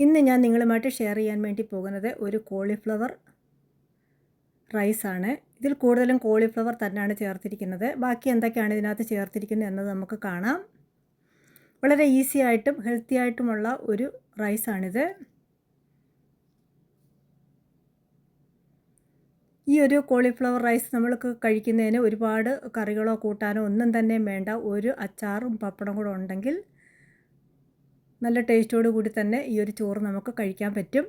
ഇന്ന് ഞാൻ നിങ്ങളുമായിട്ട് ഷെയർ ചെയ്യാൻ വേണ്ടി പോകുന്നത് ഒരു കോളിഫ്ലവർ റൈസാണ് ഇതിൽ കൂടുതലും കോളിഫ്ലവർ തന്നെയാണ് ചേർത്തിരിക്കുന്നത്. ബാക്കി എന്തൊക്കെയാണ് ഇതിനകത്ത് ചേർത്തിരിക്കുന്നത് എന്നത് നമുക്ക് കാണാം. വളരെ ഈസി ആയിട്ടും ഹെൽത്തി ആയിട്ടുമുള്ള ഒരു റൈസാണിത് ഈ ഒരു കോളിഫ്ലവർ റൈസ് നമ്മൾക്ക് കഴിക്കുന്നതിന് ഒരുപാട് കറികളോ കൂട്ടാനോ ഒന്നും തന്നെ വേണ്ട. ഒരു അച്ചാറും പപ്പടം കൂടെ ഉണ്ടെങ്കിൽ നല്ല ടേസ്റ്റോടു കൂടി തന്നെ ഈ ഒരു ചോറ് നമുക്ക് കഴിക്കാൻ പറ്റും.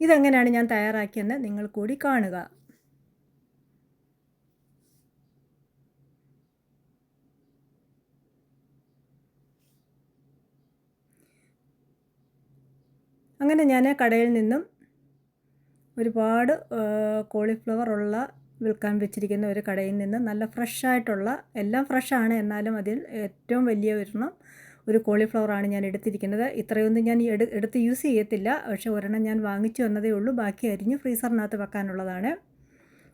ഇതെങ്ങനെയാണ് ഞാൻ തയ്യാറാക്കിയെന്ന് നിങ്ങൾ കൂടി കാണുക. അങ്ങനെ ഞാൻ കടയിൽ നിന്നും ഒരുപാട് കോളിഫ്ലവർ ഉള്ള വിൽക്കാൻ വെച്ചിരിക്കുന്ന ഒരു കടയിൽ നിന്ന് നല്ല ഫ്രഷായിട്ടുള്ള എല്ലാം ഫ്രഷാണ് എന്നാലും അതിൽ ഏറ്റവും വലിയ ഒരെണ്ണം ഒരു കോളിഫ്ലവറാണ് ഞാൻ എടുത്തിരിക്കുന്നത്. ഇത്രയൊന്നും ഞാൻ എടു എടുത്ത് യൂസ് ചെയ്യത്തില്ല. പക്ഷേ ഒരെണ്ണം ഞാൻ വാങ്ങിച്ചു വന്നതേ ഉള്ളൂ. ബാക്കി അരിഞ്ഞ് ഫ്രീസറിനകത്ത് വെക്കാനുള്ളതാണ്.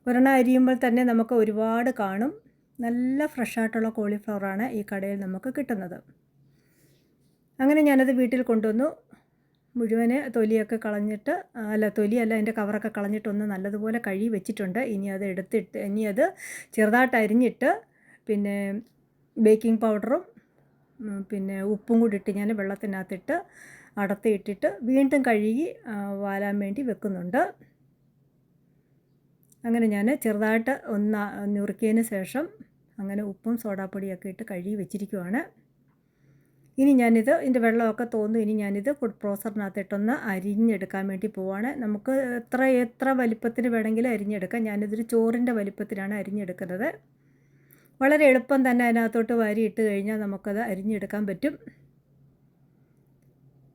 ഒരെണ്ണം അരിയുമ്പോൾ തന്നെ നമുക്ക് ഒരുപാട് കാണും. നല്ല ഫ്രഷായിട്ടുള്ള കോളിഫ്ലവറാണ് ഈ കടയിൽ നമുക്ക് കിട്ടുന്നത്. അങ്ങനെ ഞാനത് വീട്ടിൽ കൊണ്ടുവന്നു. മുഴുവൻ തൊലിയൊക്കെ കളഞ്ഞിട്ട് അല്ല തൊലിയല്ല അതിന്റെ കവറൊക്കെ കളഞ്ഞിട്ടൊന്ന് നല്ലതുപോലെ കഴുകി വെച്ചിട്ടുണ്ട്. ഇനി അത് എടുത്തിട്ട് ഇനി അത് ചെറുതായിട്ട് അരിഞ്ഞിട്ട് പിന്നെ ബേക്കിംഗ് പൗഡറും പിന്നെ ഉപ്പും കൂടി ഇട്ട് ഞാൻ വെള്ളത്തിനകത്തിട്ട് അടത്തിയിട്ടിട്ട് വീണ്ടും കഴുകി വാലാൻ വേണ്ടി വെക്കുന്നുണ്ട്. അങ്ങനെ ഞാൻ ചെറുതായിട്ട് ഒന്ന് നുറുക്കിയതിന് ശേഷം അങ്ങനെ ഉപ്പും സോഡാപ്പൊടിയൊക്കെ ഇട്ട് കഴുകി വെച്ചിരിക്കുവാണ്. ഇനി ഞാനിത് ഇതിന്റെ വെള്ളമൊക്കെ തോന്നും ഇനി ഞാനിത് ഫുഡ് പ്രോസറിനകത്തിട്ടൊന്ന് അരിഞ്ഞെടുക്കാൻ വേണ്ടി പോവാണ്. നമുക്ക് എത്ര എത്ര വലിപ്പത്തിന് വേണമെങ്കിലും അരിഞ്ഞെടുക്കാം. ഞാനിതൊരു ചോറിന്റെ വലിപ്പത്തിലാണ് അരിഞ്ഞെടുക്കുന്നത്. വളരെ എളുപ്പം തന്നെ അതിനകത്തോട്ട് വാരി ഇട്ട് കഴിഞ്ഞാൽ നമുക്കത് അരിഞ്ഞെടുക്കാൻ പറ്റും.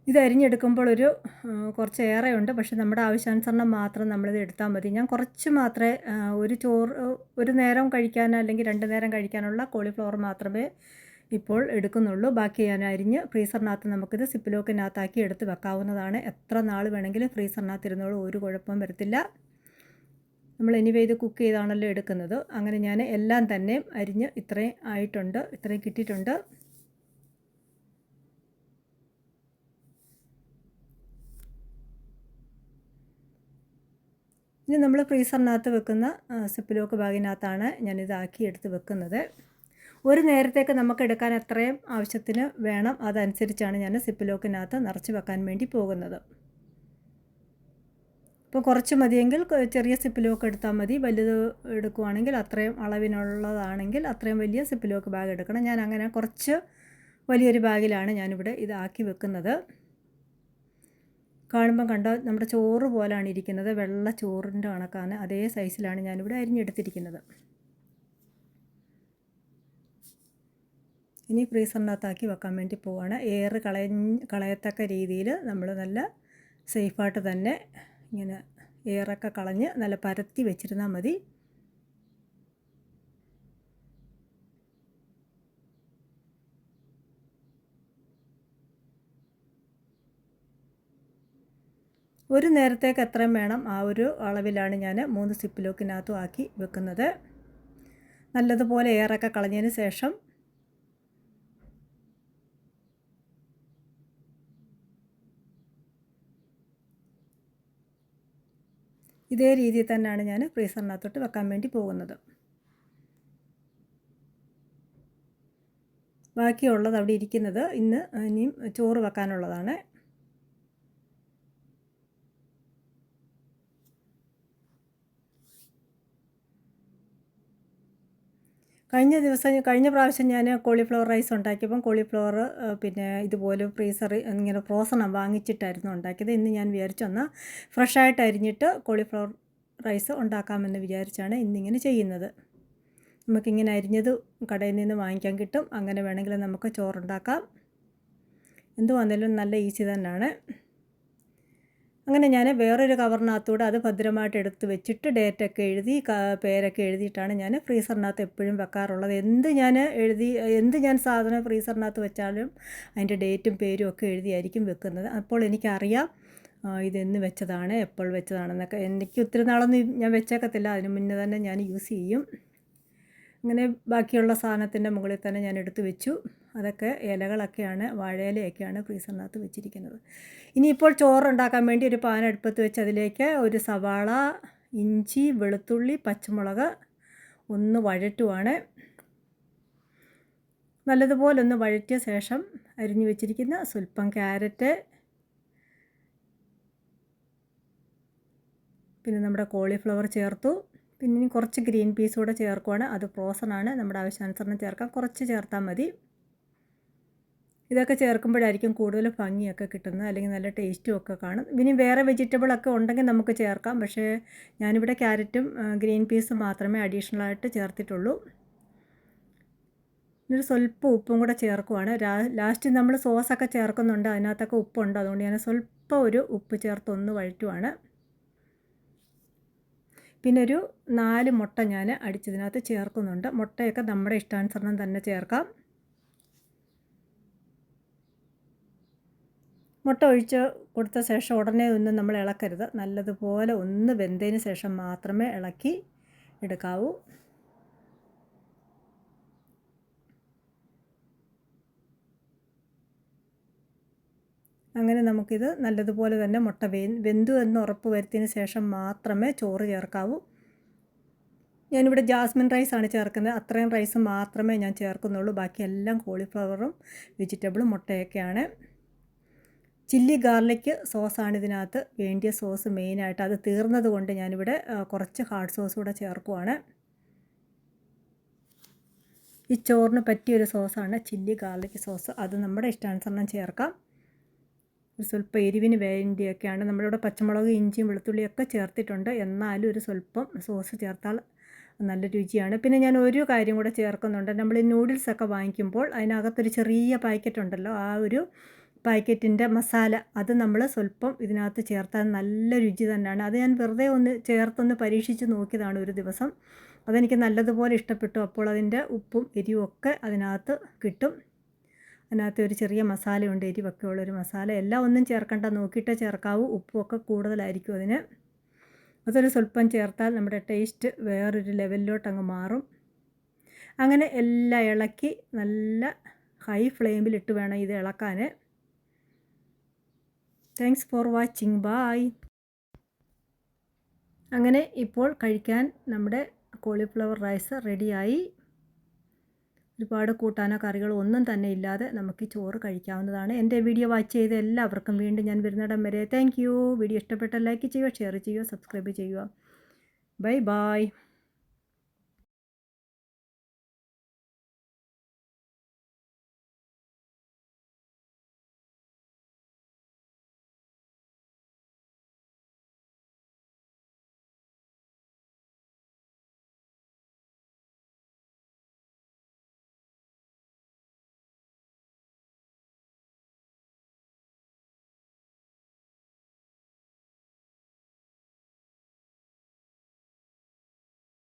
ഇത് അരിഞ്ഞെടുക്കുമ്പോൾ ഒരു കുറച്ച് ഏറെ ഉണ്ട് പക്ഷെ നമ്മുടെ ആവശ്യാനുസരണം മാത്രം നമ്മളിത് എടുത്താൽ മതി. ഞാൻ കുറച്ച് മാത്രമേ ഒരു ചോറ് ഒരു നേരം കഴിക്കാൻ അല്ലെങ്കിൽ രണ്ട് നേരം കഴിക്കാനുള്ള കോളിഫ്ലവർ മാത്രമേ ഇപ്പോൾ എടുക്കുന്നുള്ളൂ. ബാക്കി ഞാൻ അരിഞ്ഞ് ഫ്രീസറിനകത്ത് നമുക്കിത് സിപ്പിലോക്കിനകത്താക്കി എടുത്ത് വെക്കാവുന്നതാണ്. എത്ര നാൾ വേണമെങ്കിലും ഫ്രീസറിനകത്ത് ഇരുന്നോളൂ ഒരു കുഴപ്പം വരത്തില്ല. നമ്മൾ എനിവേ ഇത് കുക്ക് ചെയ്താണല്ലോ എടുക്കുന്നത്. അങ്ങനെ ഞാൻ എല്ലാം തന്നെ അരിഞ്ഞ് ഇത്രയും ആയിട്ടുണ്ട്. ഇത്രയും കിട്ടിയിട്ടുണ്ട്. ഇനി നമ്മൾ ഫ്രീസറിനകത്ത് വെക്കുന്ന സിപ്പിലോക്ക് ബാഗിനകത്താണ് ഞാനിതാക്കി എടുത്ത് വെക്കുന്നത്. ഒരു നേരത്തേക്ക് നമുക്ക് എടുക്കാൻ എത്രയും ആവശ്യത്തിന് വേണം. അതനുസരിച്ചാണ് ഞാൻ സിപ്പിലോക്കിനകത്ത് നിറച്ച് വെക്കാൻ വേണ്ടി പോകുന്നത്. ഇപ്പോൾ കുറച്ച് മതിയെങ്കിൽ ചെറിയ സിപ്പിലോക്ക് എടുത്താൽ മതി. വലുത് എടുക്കുവാണെങ്കിൽ അത്രയും അളവിനുള്ളതാണെങ്കിൽ അത്രയും വലിയ സിപ്പിലോക്ക് ബാഗ് എടുക്കണം. ഞാൻ അങ്ങനെ കുറച്ച് വലിയൊരു ബാഗിലാണ് ഞാനിവിടെ ഇതാക്കി വെക്കുന്നത്. കാണുമ്പം കണ്ട നമ്മുടെ ചോറ് പോലാണ് ഇരിക്കുന്നത്. വെള്ള ചോറിന്റെ കണക്കാണ്. അതേ സൈസിലാണ് ഞാനിവിടെ അരിഞ്ഞെടുത്തിരിക്കുന്നത്. ഇനി ഫ്രീസറിനകത്താക്കി വെക്കാൻ വേണ്ടി പോവാണ്. എയർ കളയ കളയത്തക്ക രീതിയിൽ നമ്മൾ നല്ല സേഫായിട്ട് തന്നെ ഇങ്ങനെ എയറൊക്കെ കളഞ്ഞ് നല്ല പരത്തി വെച്ചിരുന്നാൽ മതി. ഒരു നേരത്തേക്ക് എത്രയും വേണം ആ ഒരു അളവിലാണ് ഞാൻ മൂന്ന് സിപ്പ് സിപ്പിലോക്കിനകത്തും ആക്കി വെക്കുന്നത്. നല്ലതുപോലെ എയറൊക്കെ കളഞ്ഞതിന് ശേഷം ഇതേ രീതിയിൽ തന്നെയാണ് ഞാൻ ഫ്രീസറിനകത്തോട്ട് വെക്കാൻ വേണ്ടി പോകുന്നത്. ബാക്കിയുള്ളത് അവിടെ ഇരിക്കുന്നത് ഇന്ന് ഇനിയും ചോറ് വെക്കാനുള്ളതാണ്. കഴിഞ്ഞ ദിവസം കഴിഞ്ഞ പ്രാവശ്യം ഞാൻ കോളിഫ്ലവർ റൈസ് ഉണ്ടാക്കിയപ്പം കോളിഫ്ലവർ പിന്നെ ഇതുപോലെ ഫ്രീസർ ഇങ്ങനെ ഫ്രോസൺ വാങ്ങിച്ചിട്ടായിരുന്നു ഉണ്ടാക്കിയത്. ഇന്ന് ഞാൻ വിചാരിച്ചു എന്നാൽ ഫ്രഷായിട്ട് അരിഞ്ഞിട്ട് കോളിഫ്ലവർ റൈസ് ഉണ്ടാക്കാമെന്ന് വിചാരിച്ചാണ് ഇന്നിങ്ങനെ ചെയ്യുന്നത്. നമുക്കിങ്ങനെ അരിഞ്ഞത് കടയിൽ നിന്ന് വാങ്ങിക്കാൻ കിട്ടും. അങ്ങനെ വേണമെങ്കിൽ നമുക്ക് ചോറുണ്ടാക്കാം. എന്തു വന്നാലും നല്ല ഈസി തന്നെയാണ്. അങ്ങനെ ഞാൻ വേറൊരു കവറിനകത്തൂടെ അത് ഭദ്രമായിട്ട് എടുത്ത് വെച്ചിട്ട് ഡേറ്റൊക്കെ എഴുതി പേരൊക്കെ എഴുതിയിട്ടാണ് ഞാൻ ഫ്രീസറിനകത്ത് എപ്പോഴും വെക്കാറുള്ളത്. എന്ത് ഞാൻ എഴുതി എന്ത് ഞാൻ സാധനം ഫ്രീസറിനകത്ത് വെച്ചാലും അതിന്റെ ഡേറ്റും പേരും ഒക്കെ എഴുതിയായിരിക്കും വെക്കുന്നത്. അപ്പോൾ എനിക്കറിയാം ഇതെന്ന് വെച്ചതാണ് എപ്പോൾ വെച്ചതാണെന്നൊക്കെ. എനിക്ക് ഒത്തിരി നാളൊന്നും ഞാൻ വെച്ചേക്കത്തില്ല. അതിന് മുന്നേ തന്നെ ഞാൻ യൂസ് ചെയ്യും. അങ്ങനെ ബാക്കിയുള്ള സാധനത്തിന്റെ മുകളിൽ തന്നെ ഞാൻ എടുത്ത് വെച്ചു. അതൊക്കെ ഇലകളൊക്കെയാണ് വാഴയിലയൊക്കെയാണ് ഫ്രീസറിനകത്ത് വെച്ചിരിക്കുന്നത്. ഇനിയിപ്പോൾ ചോറുണ്ടാക്കാൻ വേണ്ടി ഒരു പാൻ അടുപ്പത്ത് വെച്ച് അതിലേക്ക് ഒരു സവാള ഇഞ്ചി വെളുത്തുള്ളി പച്ചമുളക് ഒന്ന് വഴറ്റുവാണ്. നല്ലതുപോലെ ഒന്ന് വഴറ്റിയ ശേഷം അരിഞ്ഞു വെച്ചിരിക്കുന്ന സ്വല്പം ക്യാരറ്റ് പിന്നെ നമ്മുടെ കോളിഫ്ലവർ ചേർത്തു. പിന്നെ കുറച്ച് ഗ്രീൻ പീസ് കൂടെ ചേർക്കുവാണ്. അത് ഫ്രോസൺ ആണ്. നമ്മുടെ ആവശ്യാനുസരണം ചേർക്കാം. കുറച്ച് ചേർത്താൽ മതി. ഇതൊക്കെ ചേർക്കുമ്പോഴായിരിക്കും കൂടുതൽ ഭംഗിയൊക്കെ കിട്ടുന്നത് അല്ലെങ്കിൽ നല്ല ടേസ്റ്റും ഒക്കെ കാണും. ഇനി വേറെ വെജിറ്റബിളൊക്കെ ഉണ്ടെങ്കിൽ നമുക്ക് ചേർക്കാം. പക്ഷേ ഞാനിവിടെ ക്യാരറ്റും ഗ്രീൻ പീസും മാത്രമേ അഡീഷണലായിട്ട് ചേർത്തിട്ടുള്ളൂ. ഇതൊരു സ്വല്പം ഉപ്പും കൂടെ ചേർക്കുവാണ്. ലാസ്റ്റ് നമ്മൾ സോസൊക്കെ ചേർക്കുന്നുണ്ട്. അതിനകത്തൊക്കെ ഉപ്പുണ്ട്. അതുകൊണ്ട് ഞാൻ സ്വല്പം ഒരു ഉപ്പ് ചേർത്ത് ഒന്ന് വഴറ്റുവാണ്. പിന്നെ ഒരു നാല് മുട്ട ഞാൻ അടിച്ചതിനകത്ത് ചേർക്കുന്നുണ്ട്. മുട്ടയൊക്കെ നമ്മുടെ ഇഷ്ടാനുസരണം തന്നെ ചേർക്കാം. മുട്ട ഒഴിച്ച് കൊടുത്ത ശേഷം ഉടനെ ഒന്നും നമ്മൾ ഇളക്കരുത്. നല്ലതുപോലെ ഒന്ന് വെന്തതിന് ശേഷം മാത്രമേ ഇളക്കി എടുക്കാവൂ. അങ്ങനെ നമുക്കിത് നല്ലതുപോലെ തന്നെ മുട്ട വെ വെന്തു എന്ന് ഉറപ്പ് വരുത്തിയതിന് ശേഷം മാത്രമേ ചോറ് ചേർക്കാവൂ. ഞാനിവിടെ ജാസ്മിൻ റൈസാണ് ചേർക്കുന്നത്. അത്രയും റൈസ് മാത്രമേ ഞാൻ ചേർക്കുന്നുള്ളൂ. ബാക്കിയെല്ലാം കോളിഫ്ലവറും വെജിറ്റബിളും മുട്ടയൊക്കെയാണ്. ചില്ലി ഗാർലിക് സോസാണ് ഇതിനകത്ത് വേണ്ടിയ സോസ് മെയിനായിട്ട്. അത് തീർന്നത് കൊണ്ട് ഞാനിവിടെ കുറച്ച് ഹാർഡ് സോസ് കൂടെ ചേർക്കുവാണ്. ഈ ചോറിന് പറ്റിയൊരു സോസാണ് ചില്ലി ഗാർലിക് സോസ്. അത് നമ്മുടെ ഇഷ്ടാനുസരണം ചേർക്കാം. സ്വല്പം എരിവിന് വേണ്ടിയൊക്കെയാണ്. നമ്മളിവിടെ പച്ചമുളക് ഇഞ്ചിയും വെളുത്തുള്ളിയൊക്കെ ചേർത്തിട്ടുണ്ട്. എന്നാലും ഒരു സ്വല്പം സോസ് ചേർത്താൽ നല്ല രുചിയാണ്. പിന്നെ ഞാൻ ഒരു കാര്യം കൂടെ ചേർക്കുന്നുണ്ട്. നമ്മൾ ഈ നൂഡിൽസൊക്കെ വാങ്ങിക്കുമ്പോൾ അതിനകത്തൊരു ചെറിയ പാക്കറ്റ് ഉണ്ടല്ലോ ആ ഒരു പാക്കറ്റിന്റെ മസാല അത് നമ്മൾ സ്വല്പം ഇതിനകത്ത് ചേർത്താൽ നല്ല രുചി തന്നെയാണ് അത് ഞാൻ വെറുതെ ഒന്ന് ചേർത്തൊന്ന് പരീക്ഷിച്ച് നോക്കിയതാണ് ഒരു ദിവസം. അതെനിക്ക് നല്ലതുപോലെ ഇഷ്ടപ്പെട്ടു. അപ്പോൾ അതിന്റെ ഉപ്പും എരിവും ഒക്കെ അതിനകത്ത് കിട്ടും. അതിനകത്ത് ഒരു ചെറിയ മസാലയുണ്ട് എരിവൊക്കെ ഉള്ളൊരു മസാല. എല്ലാം ഒന്നും ചേർക്കണ്ട നോക്കിയിട്ടേ ചേർക്കാവൂ. ഉപ്പുമൊക്കെ കൂടുതലായിരിക്കും അതിന്. അതൊരു സ്വല്പം ചേർത്താൽ നമ്മുടെ ടേസ്റ്റ് വേറൊരു ലെവലിലോട്ട് അങ്ങ് മാറും. അങ്ങനെ എല്ലാം ഇളക്കി നല്ല ഹൈ ഫ്ലെയിമിലിട്ട് വേണം ഇത് ഇളക്കാൻ താങ്ക്സ് ഫോർ വാച്ചിങ് ബായ് അങ്ങനെ ഇപ്പോൾ കഴിക്കാൻ നമ്മുടെ കോളിഫ്ലവർ റൈസ് റെഡിയായി ഒരുപാട് കൂട്ടാനോ കറികളോ ഒന്നും തന്നെ ഇല്ലാതെ നമുക്ക് ചോറ് കഴിക്കാവുന്നതാണ്. എന്റെ വീഡിയോ വാച്ച് ചെയ്ത എല്ലാവർക്കും വീണ്ടും ഞാൻ വരുന്നിടം വരെ. താങ്ക് വീഡിയോ ഇഷ്ടപ്പെട്ട ലൈക്ക് ചെയ്യുക ഷെയർ ചെയ്യുക സബ്സ്ക്രൈബ് ചെയ്യുക. Bye bye